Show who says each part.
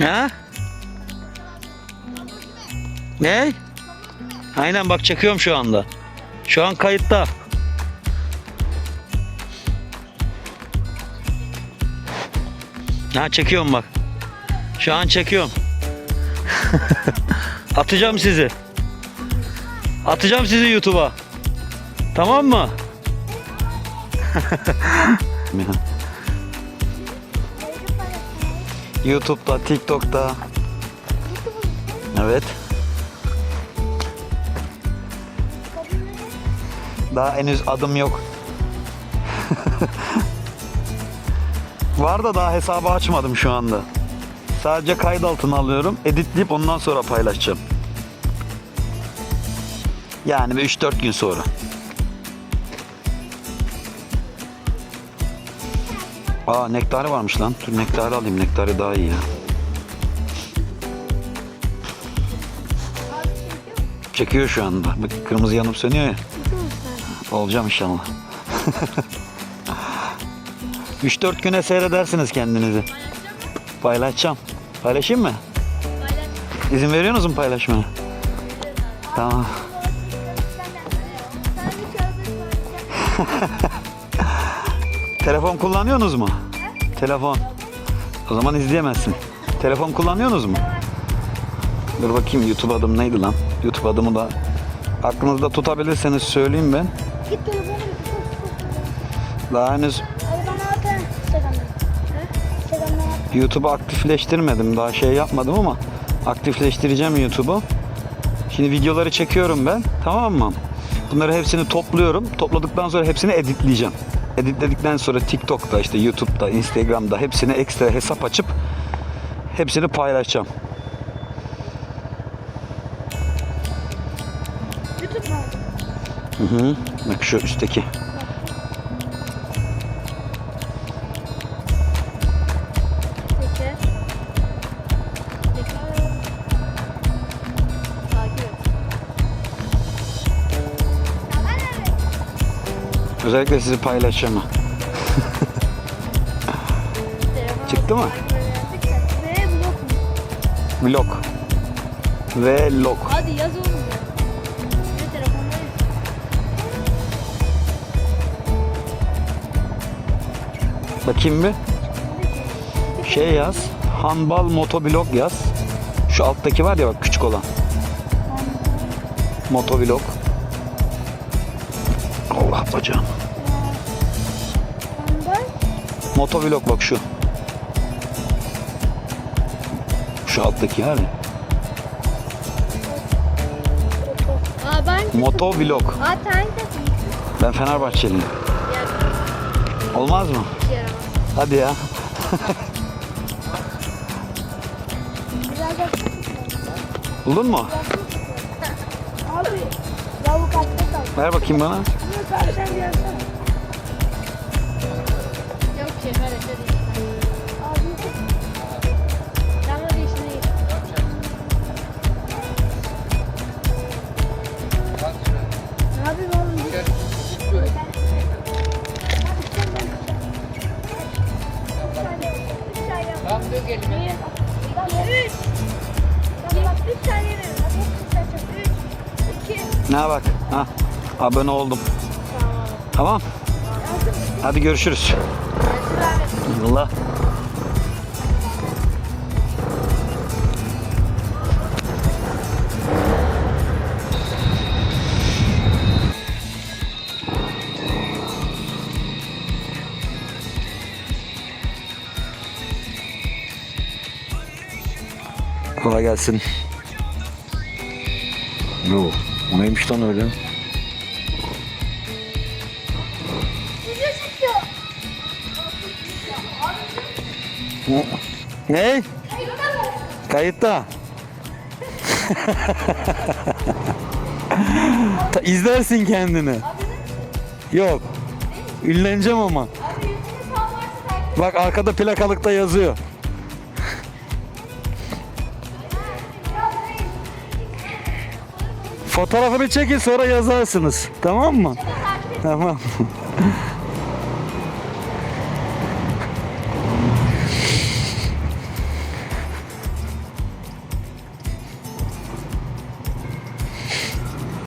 Speaker 1: Ha? Ne? Aynen bak çekiyorum şu anda. Şu an kayıtta. Ha çekiyorum bak. Şu an çekiyorum. Atacağım sizi. Atacağım sizi YouTube'a. Tamam mı? YouTube'da, TikTok'ta. Evet. Daha henüz adım yok. Var da daha hesabı açmadım şu anda. Sadece kayıt altına alıyorum. Editleyip ondan sonra paylaşacağım. Yani bir 3-4 gün sonra. Aa nektarı varmış lan. Dur nektarı alayım. Nektarı daha iyi ya. Çekiyor şu anda. Bak kırmızı yanıp sönüyor ya. Olacağım inşallah. 3-4 güne seyredersiniz kendinizi. Paylaşacağım. Paylaşayım mı? İzin veriyorsunuz mu paylaşmaya? Tamam. Telefon kullanıyorsunuz mu? Telefon. O zaman izleyemezsin. Telefon kullanıyorsunuz mu? Dur bakayım YouTube adım neydi lan? YouTube adımı da aklınızda tutabilirseniz söyleyeyim ben.
Speaker 2: Git telefonu
Speaker 1: Daha henüz. YouTube'u aktifleştirmedim. Daha şey yapmadım ama aktifleştireceğim YouTube'u. Şimdi videoları çekiyorum ben. Tamam mı? Bunları hepsini topluyorum. Topladıktan sonra hepsini editleyeceğim. Editledikten sonra TikTok'ta, işte YouTube'da, Instagram'da hepsine ekstra hesap açıp hepsini paylaşacağım.
Speaker 2: YouTube mu?
Speaker 1: Hı hı. Bak şu üstteki. Özellikle sizi paylaşacağım. ha. Çıktı mı?
Speaker 2: Ve blok mu?
Speaker 1: Vlog. Ve log.
Speaker 2: Hadi yaz oğlum ya. Ne telefondayız?
Speaker 1: Bakayım bir. Şey yaz. Handbal motoblog yaz. Şu alttaki var ya bak küçük olan. Motovlog.
Speaker 2: Ondan
Speaker 1: Motovlog bak şu. Şu alttaki var ya.
Speaker 2: Aa ben
Speaker 1: Motovlog.
Speaker 2: Aa takım.
Speaker 1: Ben Fenerbahçeliyim. Olmaz mı? Hadi ya. Buldun mu?
Speaker 2: Abi.
Speaker 1: Ver bakayım bana.
Speaker 2: Karşıdan bir yazsana. Yok böyle şey değil. Sen?
Speaker 3: Tamam dök elime.
Speaker 2: Üç. Tamam üç saniye verin. Üç, iki.
Speaker 1: Ne bak. Ha. Abone oldum. Tamam. Hadi görüşürüz. Allah. Kolay gelsin. Yo, neymiş lan öyle? Ne? Kayıtta. Ta- İzlersin kendini. Yok. Ünleneceğim ama. Bak arkada plakalıkta yazıyor. Fotoğrafını çekin sonra yazarsınız. Tamam mı? Tamam.